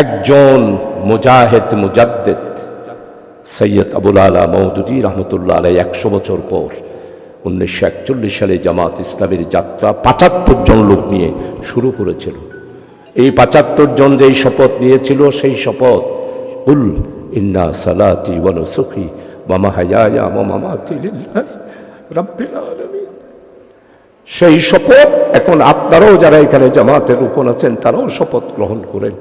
একজন মুজাহেদ মুজাদ্দেদ, সৈয়দ আবুল আলা মৌদুদি রহমতুল্লাহ আলাই একশো বছর পর উনিশশো একচল্লিশ সালে জামাত ইসলামের যাত্রা পাঁচাত্তর জন লোক নিয়ে শুরু করেছিল। এই পাঁচাত্তর জন যেই শপথ নিয়েছিল, সেই শপথ উল ইন্না সালাতি ওয়াল সুখি মামা হায়া মামা সেই শপথ এখন আপনারাও যারা এখানে জামাতের রূপন আছেন, তারাও শপথ গ্রহণ করেন।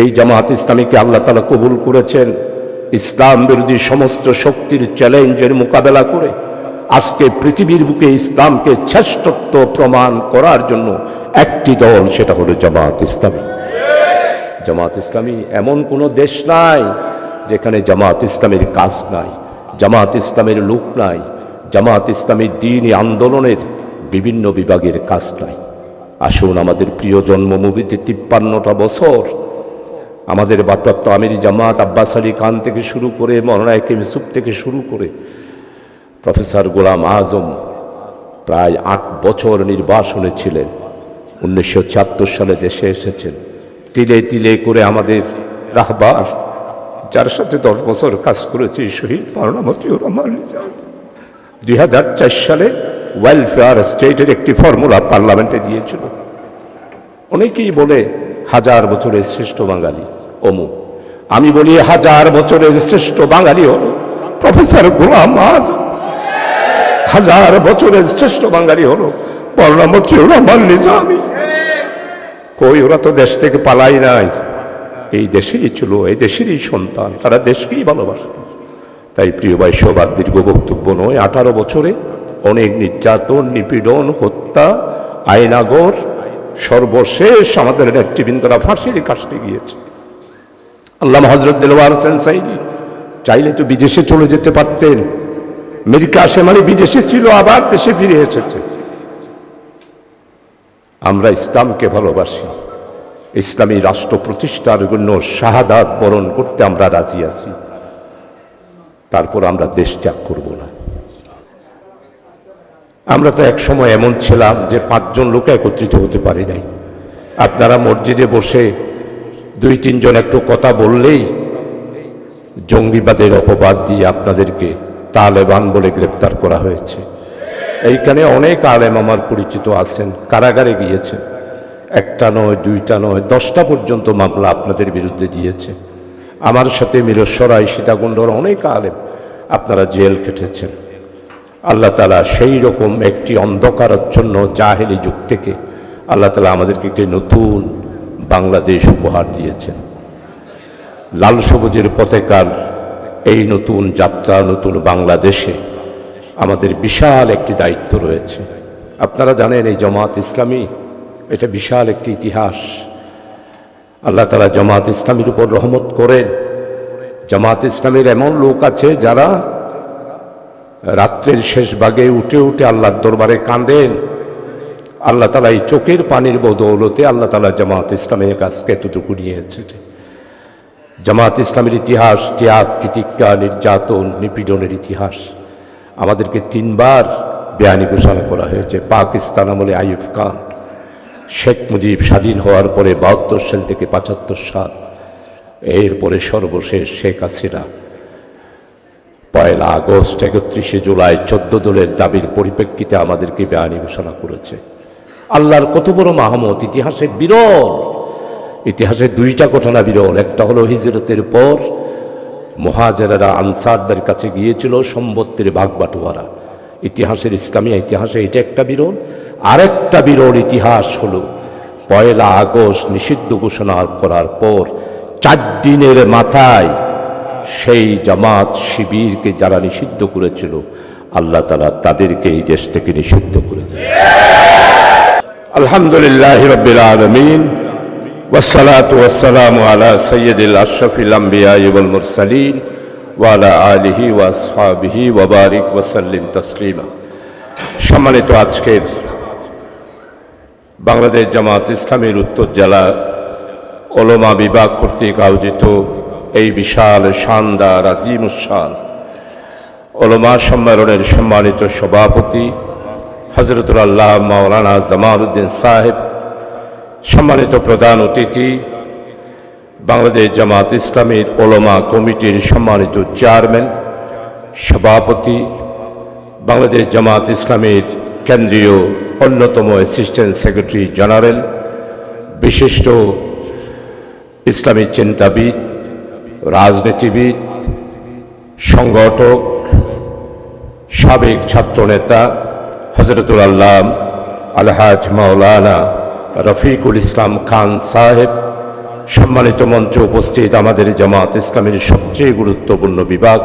এই জামাত ইসলামীকে আল্লাহ তালা কবুল করেছেন। ইসলাম বিরোধী সমস্ত শক্তির চ্যালেঞ্জের মোকাবেলা করে আজকে পৃথিবীর বুকে ইসলামকে শ্রেষ্ঠত্ব প্রমাণ করার জন্য একটি দল, সেটা হলো জামাত ইসলামী। জামাত ইসলামী এমন কোনো দেশ নাই যেখানে জামাত ইসলামের কাজ নাই, জামাত ইসলামের লোক নাই, জামাত ইসলামের দিনই আন্দোলনের বিভিন্ন বিভাগের কাজ নাই। আসুন আমাদের প্রিয় জন্মভূমিতে তিপ্পান্নটা বছর আমাদের বাপ্রাপ্ত আমির জামাত আব্বাস আলী খান থেকে শুরু করে মরনায়ক ইউসুফ থেকে শুরু করে প্রফেসর গোলাম আজম প্রায় আট বছর নির্বাসনে ছিলেন। উনিশশো ছিয়াত্তর সালে দেশে এসেছেন। তিলে তিলে করে আমাদের রাহবার, যার সাথে দশ বছর কাজ করেছি, শহীদ পারনামতিউর রহমান দুই হাজার চার সালে ওয়েলফেয়ার স্টেটের একটি ফর্মুলা পার্লামেন্টে দিয়েছিল। অনেকেই বলে হাজার বছরের শ্রেষ্ঠ বাঙালি। অমুক আমি বলি হাজার বছরের শ্রেষ্ঠ বাঙালি হল প্রফেসর গোলাম আজম হাজার বছরের শ্রেষ্ঠ বাঙালি হলো বর্ণামতিউর রহমান নিজামী। কই, ওরা তো দেশ থেকে পালাই নাই। এই দেশেই ছিল, এই দেশেরই সন্তান, তারা দেশকেই ভালোবাসত। তাই প্রিয় ভাই, সবার দীর্ঘ বক্তব্য নয়, আঠারো বছরে অনেক নির্যাতন, নিপীড়ন, হত্যা, আইনাগর সর্বশেষ আমাদের নেতৃবৃন্দরা ফাঁসির কাশতে গিয়েছে। আল্লাহ হজরত দিলওয়ার হোসেন সাইদি চাইলে তো বিদেশে চলে যেতে পারতেন। আমেরিকা আসে মানে বিদেশে ছিল, আবার দেশে ফিরে এসেছে। আমরা ইসলামকে ভালোবাসি। ইসলামী রাষ্ট্র প্রতিষ্ঠার জন্য শাহাদাত বরণ করতে আমরা রাজি আছি। তারপর আমরা দেশ ত্যাগ করব না। আমরা তো এক সময় এমন ছিলাম যে পাঁচজন লোক একত্রিত হতে পারি নাই। আপনারা মসজিদে বসে দুই তিনজন একটু কথা বললেই জঙ্গিবাদের অপবাদ দিয়ে আপনাদেরকে তালেবান বলে গ্রেপ্তার করা হয়েছে। এইখানে অনেক আলেম আমার পরিচিত আছেন, কারাগারে গিয়েছেন। একটা নয়, দুইটা নয়, দশটা পর্যন্ত মামলা আপনাদের বিরুদ্ধে দিয়েছে। আমার সাথে মিরস্বরাই সীতাকুণ্ডর অনেক আলেম, আপনারা জেল কেটেছেন আল্লাহ তালা সেই রকম একটি অন্ধকারাচ্ছন্ন জাহেলি যুগ থেকে আল্লাহ তালা আমাদেরকে একটি নতুন বাংলাদেশ উপহার দিয়েছেন। লাল সবুজের পতাকার এই নতুন যাত্রা, নতুন বাংলাদেশে আমাদের বিশাল একটি দায়িত্ব রয়েছে। আপনারা জানেন এই জমাত ইসলামী, এটা বিশাল একটি ইতিহাস। আল্লাহ তালা জামাত ইসলামীর উপর রহমত করেন। জামাত ইসলামের এমন লোক আছে যারা রাত্রের শেষ ভাগে উঠে উঠে আল্লাহর দরবারে কাঁদেন। আল্লাহ তালা এই চোখের পানির বদৌলতে আল্লাহ তালা জামাত ইসলামের কাছকে এতটুকু নিয়েছে জামাত ইসলামের ইতিহাস, ত্যাগ, তিতিক্ষা, নির্যাতন, নিপীড়নের ইতিহাস আমাদেরকে তিনবার বেআইনি ঘোষণা করা হয়েছে। পাকিস্তান আমলে আইয়ুব খান, শেখ মুজিব স্বাধীন হওয়ার পরে বাহাত্তর সাল থেকে পঁচাত্তর সাল, এরপরে সর্বশেষ শেখ হাসিনা পয়লা আগস্ট একত্রিশে জুলাই চোদ্দ দলের দাবির পরিপ্রেক্ষিতে আমাদেরকে বেআইনি ঘোষণা করেছে। আল্লাহর কত বড় মাহমত ইতিহাসে বিরল, ইতিহাসে দুইটা ঘটনা বিরল। একটা হলো হিজরতের পর মহাজেরারা আনসারদের কাছে গিয়েছিল সম্পত্তির ভাগ বাটোয়ারা ইতিহাসের ইসলামী ইতিহাসে এটা একটা বিরল। আরেকটা বিরল ইতিহাস হলো পয়লা আগস্ট নিষিদ্ধ ঘোষণা করার পর চার দিনের মাথায় সেই জামাত শিবিরকে যারা নিষিদ্ধ করেছিল আল্লাহ তালা তাদেরকে এই দেশ থেকে নিষিদ্ধ করেছে আলহামদুলিল্লাহ রবিল আলমিন والصلاة والسلام على سيد الأشرف الأنبياء والمرسلين وعلى آله وأصحابه وبارك وسلم تسليما সম্মানিত আজকের বাংলাদেশ জামাত ইসলামের উত্তর জেলা ওলমা বিভাগ কর্তৃক আয়োজিত এই বিশাল, শানদার আজিম উসান ওলমা সম্মেলনের সম্মানিত সভাপতি হজরতুল আল্লাহ মাওলানা জামাল উদ্দিন সাহেব, সম্মানিত প্রধান অতিথি, বাংলাদেশ জামাত ইসলামীর ওলমা কমিটির সম্মানিত চেয়ারম্যান, সভাপতি, বাংলাদেশ জামাত ইসলামীর কেন্দ্রীয় অন্যতম অ্যাসিস্ট্যান্ট সেক্রেটারি জেনারেল, বিশিষ্ট ইসলামী চিন্তাবিদ রাজনীতিবিদ, সংগঠক, সাবেক ছাত্রনেতা হজরতুল আল্লাহ আলহাজ মাওলানা রফিকুল ইসলাম খান সাহেব, সম্মানিত মঞ্চে উপস্থিত আমাদের জামাত ইসলামের সবচেয়ে গুরুত্বপূর্ণ বিভাগ,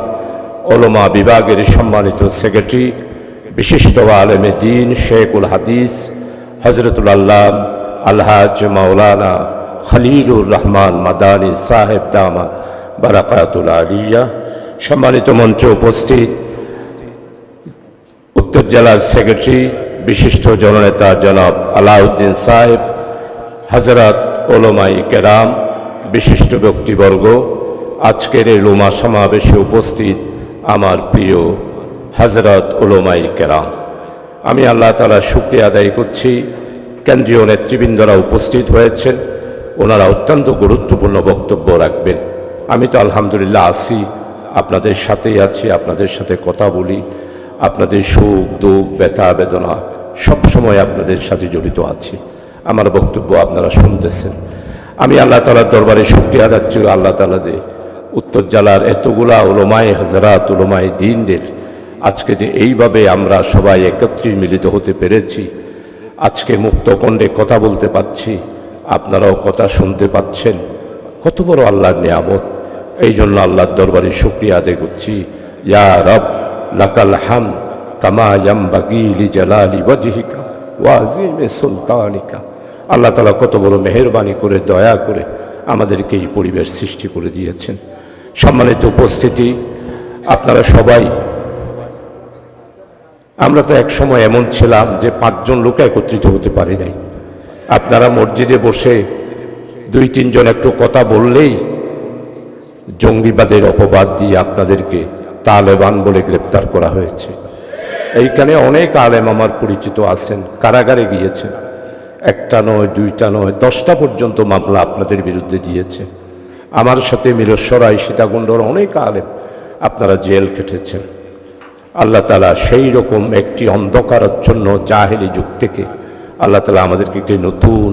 ওলমা বিভাগের সম্মানিত সেক্রেটারি, বিশিষ্ট আলেমে দিন শেখুল হাদিস, হজরতুল আল্লাহ আলহাজ মাওলানা খলিলুর রহমান মাদানী সাহেব দামা বারাকাতুল আলিয়া। সম্মানিত মঞ্চে উপস্থিত উত্তর জেলার সেক্রেটারি, বিশিষ্ট জননেতা জনাব আলাউদ্দিন সাহেব হজরত ওলমাই কেরাম, বিশিষ্ট ব্যক্তিবর্গ। আজকের এই লোমা সমাবেশে উপস্থিত আমার প্রিয় হজরত ওলমাই কেরাম। আমি আল্লাহ তালা শুক্রিয়া আদায় করছি। কেন্দ্রীয় নেতৃবৃন্দরা উপস্থিত হয়েছেন। ওনারা অত্যন্ত গুরুত্বপূর্ণ বক্তব্য রাখবেন। আমি তো আলহামদুলিল্লাহ আছি। আপনাদের সাথেই আছি, আপনাদের সাথে কথা বলি। আপনাদের সুখ, দুঃখ, ব্যথা, বেদনা সবসময় আপনাদের সাথে জড়িত আছি। আমার বক্তব্য আপনারা শুনতেছেন। আমি আল্লাহ তালার দরবারে শুক্রিয়া যাচ্ছি আল্লাহ তালা যে উত্তর জেলার এতগুলা ওলোমায় হাজারাত ওলোমায় দিনদের আজকে যে এইভাবে আমরা সবাই একত্রে মিলিত হতে পেরেছি, আজকে মুক্ত কণ্ঠে কথা বলতে পাচ্ছি আপনারাও কথা শুনতে পাচ্ছেন। কত বড় আল্লাহর নিয়ামত। এই জন্য আল্লাহর দরবারে শুক্রিয়া আদায় করছি। ইয়া রব, লাকাল হাম কামা ইয়াম্বাগি লি জালালি ওয়াজহিকা ওয়াজিমে সুলতানিকা। আল্লাহ তালা কত বড় মেহরবানি করে, দয়া করে আমাদেরকে এই পরিবেশ সৃষ্টি করে দিয়েছেন। সম্মানিত উপস্থিতি, আপনারা সবাই, আমরা তো এক সময় এমন ছিলাম যে পাঁচজন লোক একত্রিত হতে পারি নাই। আপনারা মসজিদে বসে দুই তিনজন একটু কথা বললেই জঙ্গিবাদের অপবাদ দিয়ে আপনাদেরকে তালেবান বলে গ্রেপ্তার করা হয়েছে। এইখানে অনেক আলেম আমার পরিচিত আছেন, কারাগারে গিয়েছেন। একটা নয়, দুইটা নয়, দশটা পর্যন্ত মামলা আপনাদের বিরুদ্ধে দিয়েছে। আমার সাথে মিরস্বরাই সীতাকুণ্ডর অনেক আলেম আপনারা জেল কেটেছেন আল্লাহ তালা সেই রকম একটি অন্ধকারাচ্ছন্ন জাহেলি যুগ থেকে আল্লাহ তালা আমাদেরকে একটি নতুন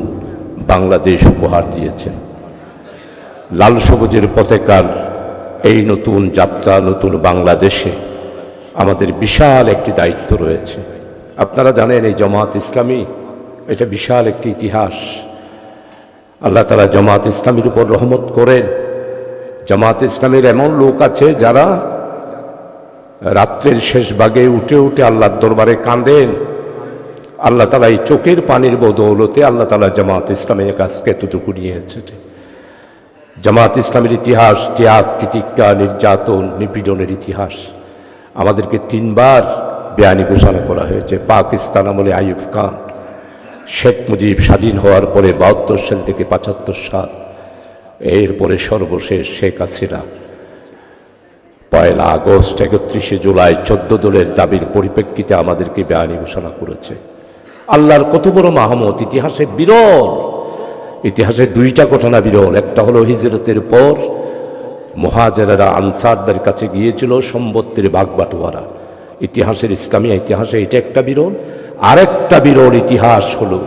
বাংলাদেশ উপহার দিয়েছেন। লাল সবুজের পতাকার এই নতুন যাত্রা, নতুন বাংলাদেশে আমাদের বিশাল একটি দায়িত্ব রয়েছে। আপনারা জানেন এই জামাত ইসলামী এটা বিশাল একটি ইতিহাস। আল্লাহ তালা জামাত ইসলামীর উপর রহমত করেন। জামাত ইসলামের এমন লোক আছে যারা রাত্রের শেষ ভাগে উঠে উঠে আল্লাহর দরবারে কাঁদেন। আল্লাহ তালা এই চোখের পানির বদৌলতে আল্লাহ তালা জামাত ইসলামের কাছকে এতটুকু নিয়েছে জামাত ইসলামের ইতিহাস, ত্যাগ, তিতিক্ষা, নির্যাতন, নিপীড়নের ইতিহাস। আমাদেরকে তিনবার বেআইনি ঘোষণা করা হয়েছে। পাকিস্তান আমলে আইয়ুব খান, শেখ মুজিব স্বাধীন হওয়ার পরে বাহাত্তর সাল থেকে পঁচাত্তর সাল, এরপরে সর্বশেষ শেখ হাসিনা। পয়লা আগস্ট, একত্রিশে জুলাই, চোদ্দ দলের দাবির পরিপ্রেক্ষিতে আমাদেরকে বেআইনি ঘোষণা করেছে। আল্লাহর কত বড় মাহমত ইতিহাসে বিরল। ইতিহাসে দুইটা ঘটনা বিরল। একটা হলো হিজরতের পর মহাজেরা আনসারদের কাছে গিয়েছিল সম্পত্তির বাগবাটোয়ারা। ইতিহাসের ইসলামী ইতিহাসে এটা একটা বিরল। আরেকটা বিরল ইতিহাস হলো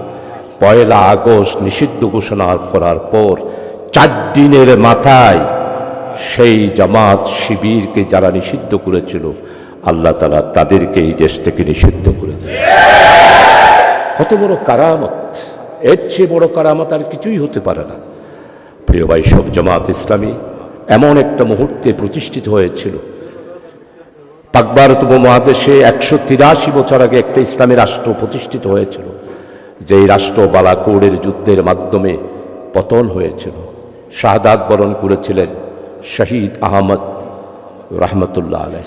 পয়লা আগস্ট নিষিদ্ধ ঘোষণা করার পর চার দিনের মাথায় সেই জামাত শিবিরকে যারা নিষিদ্ধ করেছিল, আল্লাহ তালা তাদেরকে এই দেশ থেকে নিষিদ্ধ করেছে কত বড় কারামত। এর চেয়ে বড় কারামত আর কিছুই হতে পারে না। প্রিয় ভাই, সব জামাত ইসলামী এমন একটা মুহূর্তে প্রতিষ্ঠিত হয়েছিল। পাক ভারত উপমহাদেশে একশো তিরাশি বছর আগে একটা ইসলামী রাষ্ট্র প্রতিষ্ঠিত হয়েছিল, যেই রাষ্ট্র বালাকোড়ের যুদ্ধের মাধ্যমে পতন হয়েছিল। শাহাদাত বরণ করেছিলেন শহীদ আহমদ রহমতুল্লাহ আলাই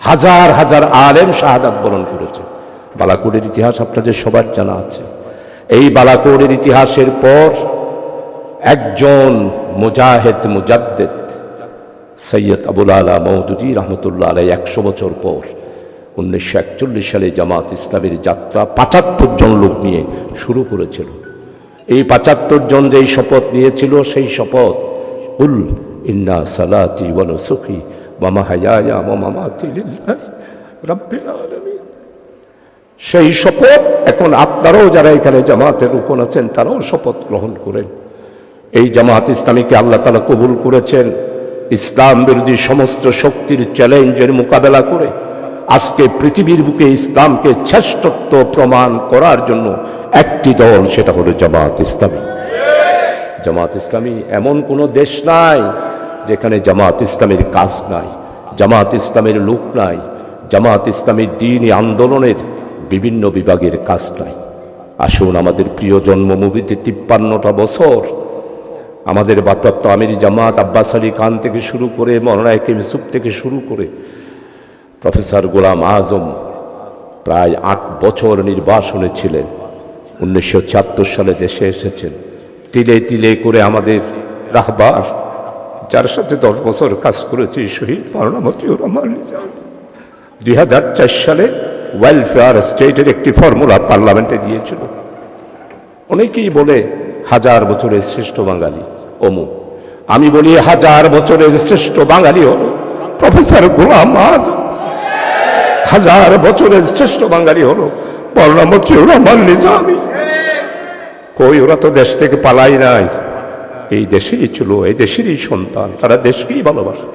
হাজার হাজার আলেম শাহাদাত বরণ করেছে। বালাকোড়ের ইতিহাস আপনাদের সবার জানা আছে। এই বালাকোড়ের ইতিহাসের পর একজন মুজাহেদ মুজাদ্দেদ, সৈয়দ আবুল আলা মৌদুদি রহমতুল্লাহ আলাই একশো বছর পর উনিশশো একচল্লিশ সালে জামাত ইসলামের যাত্রা পাঁচাত্তর জন লোক নিয়ে শুরু করেছিল। এই পাঁচাত্তর জন যেই শপথ নিয়েছিল, সেই শপথ, উল ইন্না সালাতি মাহইয়ায়া ওয়া মামাতি লিল্লাহি রাব্বিল আলামিন। সেই শপথ। এখন আপনারাও যারা এখানে জামাতের রূপন আছেন, তারাও শপথ গ্রহণ করেন। এই জামাত ইসলামীকে আল্লাহ তালা কবুল করেছেন। ইসলাম বিরোধী সমস্ত শক্তির চ্যালেঞ্জের মোকাবেলা করে আজকে পৃথিবীর বুকে ইসলামকে শ্রেষ্ঠত্ব প্রমাণ করার জন্য একটি দল, সেটা হলো জামাত ইসলামী। জামাত ইসলামী এমন কোনো দেশ নাই যেখানে জামাত ইসলামের কাজ নাই জামাত ইসলামের লোক নাই জামাত ইসলামের দিনই আন্দোলনের বিভিন্ন বিভাগের কাজ নাই আসুন আমাদের প্রিয় জন্মভূমিতে তিপ্পান্নটা বছর। আমাদের বাপ্রাপ্ত আমির জামাত আব্বাস আলী খান থেকে শুরু করে মনোনায়ক ইউসুফ থেকে শুরু করে প্রফেসর গোলাম আজম প্রায় আট বছর নির্বাসনে ছিলেন। উনিশশো ছিয়াত্তর সালে দেশে এসেছেন। তিলে তিলে করে আমাদের রাহবার, যার সাথে দশ বছর কাজ করেছি, শহীদ পারণামতিউর রহমান দুই হাজার চার সালে ওয়েলফেয়ার স্টেটের একটি ফর্মুলা পার্লামেন্টে দিয়েছিল। অনেকেই বলে, হাজার বছরের শ্রেষ্ঠ বাঙালি। অমুক আমি বলি, হাজার বছরের শ্রেষ্ঠ বাঙালি হল প্রফেসর গোলাম আজম হাজার বছরের শ্রেষ্ঠ বাঙালি হলো বর্ণামতিউর রহমান নিজামী। কই, ওরা তো দেশ থেকে পালাই নাই। এই দেশেই ছিল, এই দেশেরই সন্তান, তারা দেশকেই ভালোবাসত।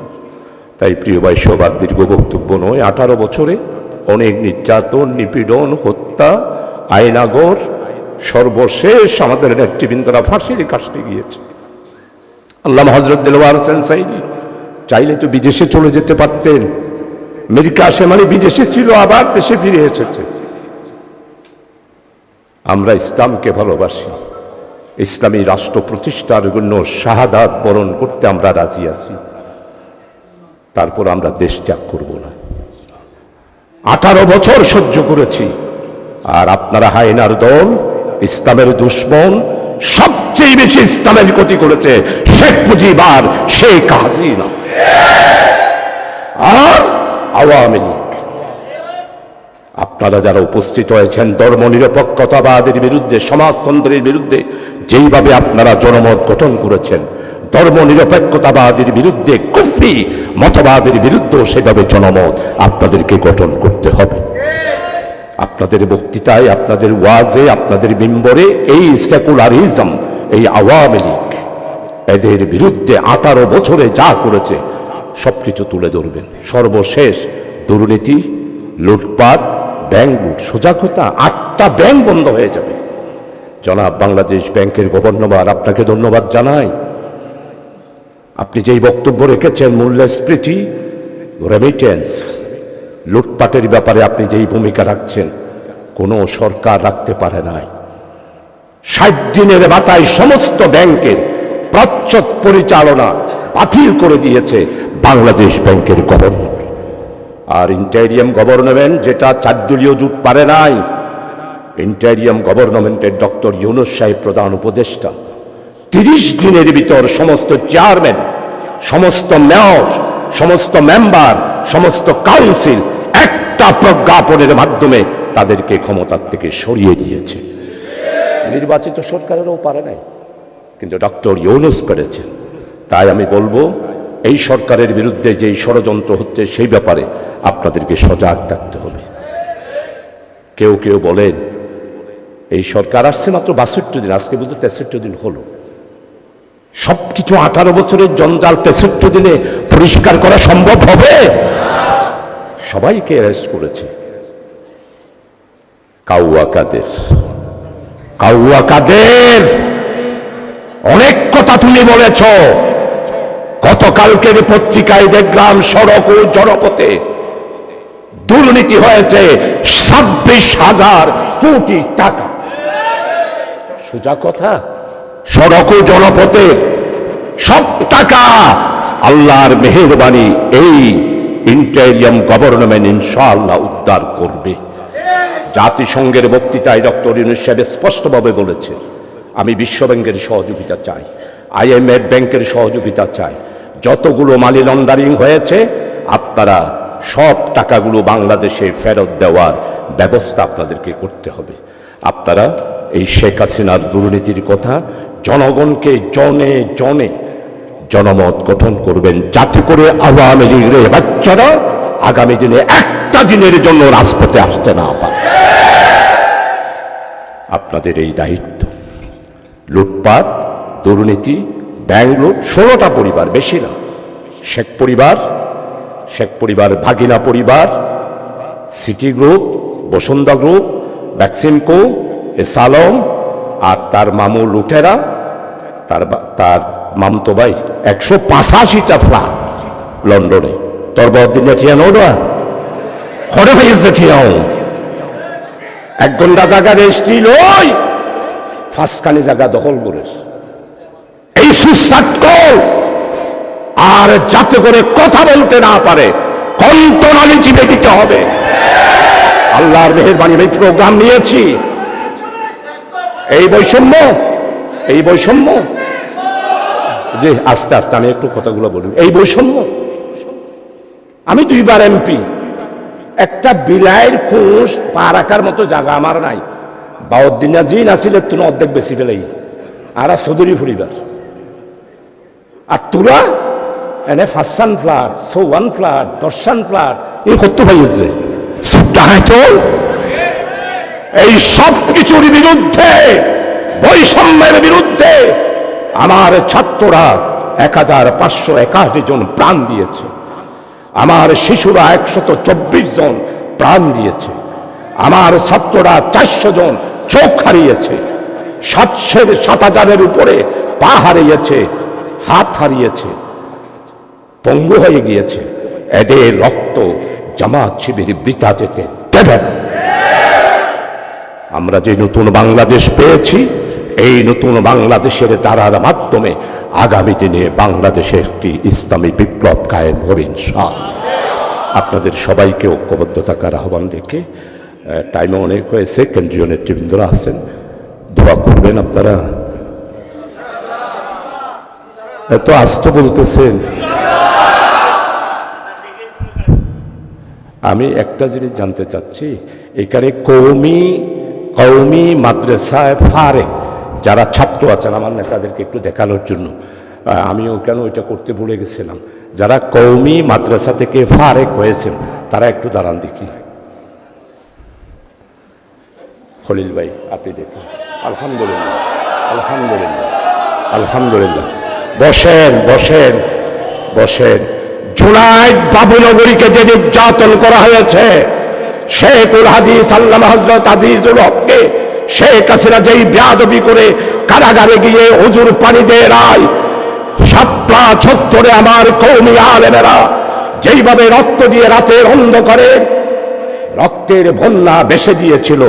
তাই প্রিয় ভাই, সবার দীর্ঘ বক্তব্য নয়, আঠারো বছরে অনেক নির্যাতন, নিপীড়ন, হত্যা, আইনাগর সর্বশেষ আমাদের নেতৃবৃন্দরা ফাঁসির কাশতে গিয়েছে। আল্লাহ হজরত দিলওয়ার হোসেন সাইদি চাইলে তো বিদেশে চলে যেতে পারতেন। আমেরিকা আসে মানে বিদেশে ছিল, আবার দেশে ফিরে এসেছে। আমরা ইসলামকে ভালোবাসি। ইসলামী রাষ্ট্র প্রতিষ্ঠার জন্য শাহাদাত বরণ করতে আমরা রাজি আছি। তারপর আমরা দেশ ত্যাগ করব না। আঠারো বছর সহ্য করেছি। আর আপনারা হায়নার দল, ইসলামের দুশ্মন, সবচেয়ে বেশি ইসলামের ক্ষতি করেছে শেখ মুজিবার শেখ হাসিনা। আর আওয়ামী লীগ। আপনারা যারা উপস্থিত হয়েছেন ধর্ম নিরপেক্ষতাবাদের বিরুদ্ধে, সমাজতন্ত্রের বিরুদ্ধে, যেইভাবে আপনারা জনমত গঠন করেছেন, ধর্ম নিরপেক্ষতাবাদের বিরুদ্ধে কুফরি মতবাদের বিরুদ্ধেও সেভাবে জনমত আপনাদেরকে গঠন করতে হবে। আপনাদের বক্তৃতায়, আপনাদের ওয়াজে, আপনাদের বিম্বরে এই সেকুলারিজম, এই আওয়ামী লীগ এদের বিরুদ্ধে আঠারো বছরে যা করেছে, সবকিছু তুলে ধরবেন। সর্বশেষ দুর্নীতি, লুটপাট ব্যাংক লুট সোজা কথা আটটা ব্যাংক বন্ধ হয়ে যাবে। জনাব বাংলাদেশ ব্যাংকের গভর্নর, আপনাকে ধন্যবাদ জানাই। আপনি যেই বক্তব্য রেখেছেন মূল্যস্ফীতি রেমিটেন্স লুটপাটের ব্যাপারে আপনি যেই ভূমিকা রাখছেন, কোনো সরকার রাখতে পারে নাই। ষাট দিনের মাথায় সমস্ত ব্যাংকের প্রচ্ছদ পরিচালনা বাতিল করে দিয়েছে বাংলাদেশ ব্যাংকের গভর্নর আর ইন্টারিয়াম গভর্নমেন্ট যেটা চারদলীয় জুট পারে নাই ইন্টারিয়াম গভর্নমেন্টের ডক্টর ইউনুস সাহেব প্রধান উপদেষ্টা। তিরিশ দিনের ভিতর সমস্ত চেয়ারম্যান, সমস্ত মেয়র, সমস্ত মেম্বার, সমস্ত কাউন্সিল একটা প্রজ্ঞাপনের মাধ্যমে তাদেরকে ক্ষমতার থেকে সরিয়ে দিয়েছে। নির্বাচিত সরকারেরও পারে নাই, কিন্তু ডক্টর ইউনুস পেরেছেন। তাই আমি বলব, এই সরকারের বিরুদ্ধে যেই ষড়যন্ত্র হচ্ছে সেই ব্যাপারে আপনাদেরকে সজাগ থাকতে হবে। কেউ কেউ বলেন, এই সরকার আসছে মাত্র বাষট্টি দিন, আজকে বুঝতে তেষট্টি দিন হলো। সব কিছু আঠারো বছরের জঞ্জাল তেষট্টি দিনে পরিষ্কার করা সম্ভব হবে? সবাইকে অ্যারেস্ট করেছে। কাউয়া কাদের? কাউয়া কাদের? অনেক কথা তুমি বলেছ। গতকালকের পত্রিকায় দেখলাম সড়ক ও জনপথে দুর্নীতি হয়েছে ছাব্বিশ হাজার কোটি টাকা। সোজা কথা? সড়ক জনপথে সব টাকা আল্লাহর মেহরবানি এই ইন্টেরিয়াম গভর্নমেন্ট ইনশাআল্লাহ উদ্ধার করবে। জাতিসংঘের বক্তৃতায় ডক্টর ইউনুস সাহেব স্পষ্টভাবে বলেছে, আমি বিশ্বব্যাংকের সহযোগিতা চাই আইএমএফ ব্যাংকের সহযোগিতা চাই। যতগুলো মানি লন্ডারিং হয়েছে, আপনারা সব টাকাগুলো বাংলাদেশে ফেরত দেওয়ার ব্যবস্থা আপনাদেরকে করতে হবে। আপনারা এই শেখ হাসিনার দুর্নীতির কথা জনগণকে জনে জনে জনমত গঠন করবেন। যাতে করে আওয়ামী লীগের বাচ্চারা আগামী দিনে একটা দিনের জন্য রাজপথে আসতে না পারে। আপনাদের এই দায়িত্ব। লুটপাট, দুর্নীতি, ব্যাংক লুট, ষোলোটা পরিবার, বেশি না। শেখ পরিবার শেখ পরিবার, ভাগিনা পরিবার, সিটি গ্রুপ বসুন্ধা গ্রুপ ভ্যাকসিনকো এসালম আর তার মামু লুটেরা, তার তার মামতো ভাই একশো পাঁচাশিটা ফ্ল্যাট লন্ডনে। তোর বদিন ঠিয়ানো ওটা? খড়ে হয়েছে ঠিয়াও এক ঘণ্টা জায়গা রেস্টি লই ফাঁসখানি জায়গা দখল করেছে। এই সুসাট আর যাতে করে কথা বলতে না পারে কন্তনালি চিপে দিতে হবে। আল্লাহর মেহরবানি এই প্রোগ্রাম নিয়েছি। এই বৈষম্য এই বৈষম্য। যে আস্তে আস্তে, আমি একটু কথাগুলো বলি। এই বৈষম্য। আমি দুইবার এমপি। একটা বিলাইয়ের খুঁশ পা রাখার মতো জায়গা আমার নাই। বাউদ্দিন জিন আসিলে তুমি অর্ধেক বেশি ফেলাই আর চৌধুরী ফুরিবার আর তোরা এনে ফার্সান ফ্লাট সৌওয়ান ফ্লাট দর্শান ফ্লাট এই করতে পাইছে চল। এই সব কিছুর বিরুদ্ধে, বৈষম্যের বিরুদ্ধে আমার ছাত্ররা এক হাজার পাঁচশো একাশি জন প্রাণ দিয়েছে। আমার শিশুরা একশত চব্বিশ জন প্রাণ দিয়েছে। আমার ছাত্ররা চারশো জন চোখ হারিয়েছে। সাতশের সাত হাজারের উপরে পা হারিয়েছে, হাত হারিয়েছে, পঙ্গু হয়ে গিয়েছে। এদের রক্ত জামাত শিবির বৃতা যেতে দেবে না। আমরা যে নতুন বাংলাদেশ পেয়েছি, এই নতুন বাংলাদেশের দ্বারার মাধ্যমে আগামী দিনে বাংলাদেশে একটি ইসলামী বিপ্লব কায়েম হবে, ইনশাআল্লাহ। আপনাদের সবাইকে ঐক্যবদ্ধ থাকার আহ্বান রেখে টাইমে অনেক হয়েছে, কেন্দ্রীয় নেতৃবৃন্দরা আছেন। দোয়া করবেন আপনারা। এত আস্ত বলতেছেন। আমি একটা জিনিস জানতে চাচ্ছি, এখানে কৌমি কৌমি মাদ্রাসায় ফারে যারা ছাত্র আছেন, আমার নেতাদেরকে একটু দেখানোর জন্য। আমিও কেন ওইটা করতে ভুলে গেছিলাম। যারা কৌমি মাদ্রাসা থেকে ফারেক হয়েছেন, তারা একটু দাঁড়ান দেখি। খলিল ভাই, আপনি দেখুন। আলহামদুলিল্লাহ আলহামদুলিল্লাহ আলহামদুলিল্লাহ। বসেন বসেন বসেন। জুনাইদ বাবুনগরীকে যে নির্যাতন করা হয়েছে শেখুল হাদিস আল্লাহ হজরত আজিজুল হককে শেখ হাসিনা যেই বেয়াদবি করে কারাগারে গিয়ে হুজুর পানি দিয়ে রায়, সাতটা ছত্তরে আমার কৌমি আলেমেরা যেইভাবে রক্ত দিয়ে রাতের অন্ধকারে রক্তের বন্যা বেসে দিয়েছিল,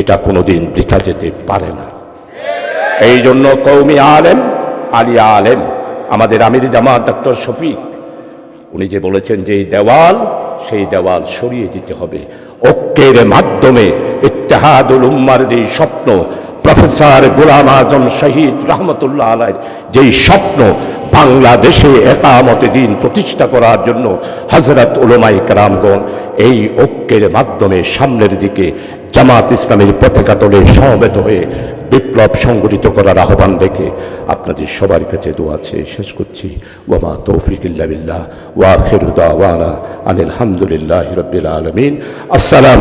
এটা কোনোদিন বৃথা যেতে পারে না। এই জন্য কৌমি আলেম আলিয়া আলেম, আমাদের আমির জামাত ডক্টর শফিক, উনি যে বলেছেন যে এই দেওয়াল সেই দেওয়াল সরিয়ে দিতে হবে। ঐক্যের মাধ্যমে ইত্তেহাদুল উম্মার যেই স্বপ্ন, প্রফেসর গোলাম আজম শহীদ রহমতুল্লাহ আলাই যেই স্বপ্ন, বাংলাদেশে একামতে দিন প্রতিষ্ঠা করার জন্য হজরত উলমাই কারামগণ এই ঐক্যের মাধ্যমে সামনের দিকে জামাত ইসলামের পতাকা তলে সমবেত হয়ে বিপ্লব সংগঠিত করার আহ্বান রেখে আপনাদের সবার কাছে দোয়া আছে শেষ করছি। ওয়ামা তৌফিকিল্লা ওয়া ফেরুদা ওয়ানা আনিল হামদুলিল্লাহ রবিল আলমিন। আসসালাম